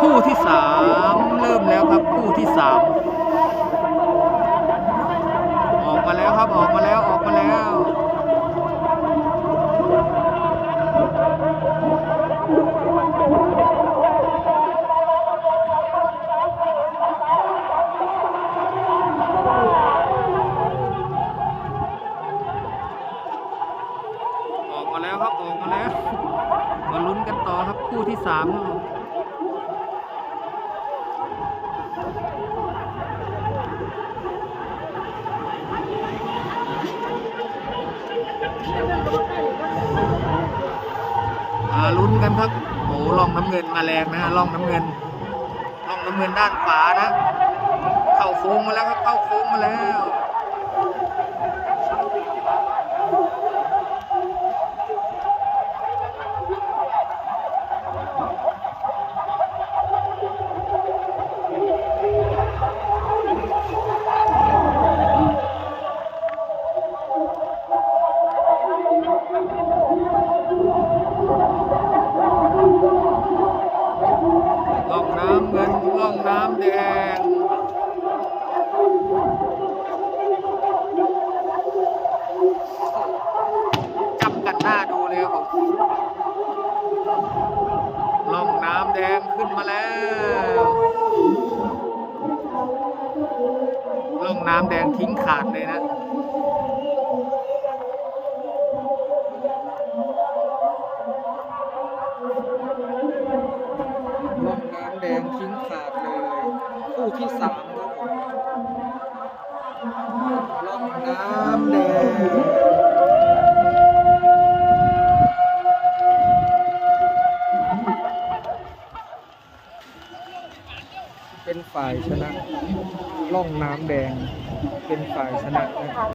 คู่ที่สามเริ่มแล้วครับคู่ที่สามออกมาแล้วครับออกมาแล้วออกมาแล้วออกมาแล้วครับออกมาแล้วมาลุ้นกันต่อครับคู่ที่สามครับอ่าลุ้น กันครับโอ้ล่องน้ำเงินมาแรงนะฮะล่องน้ำเงินล่องน้ำเงินด้านขวานะ กันหน้าดูเลยครับผมล่องน้ำแดงขึ้นมาแล้วล่องน้ำแดงทิ้งขาดเลยนะล่องน้ำแดงทิ้งขาดเลย คู่ที่สามครับผมล่องน้ำแดง เป็นฝ่ายชนะล่องน้ำแดง เป็นฝ่ายชนะนะครับ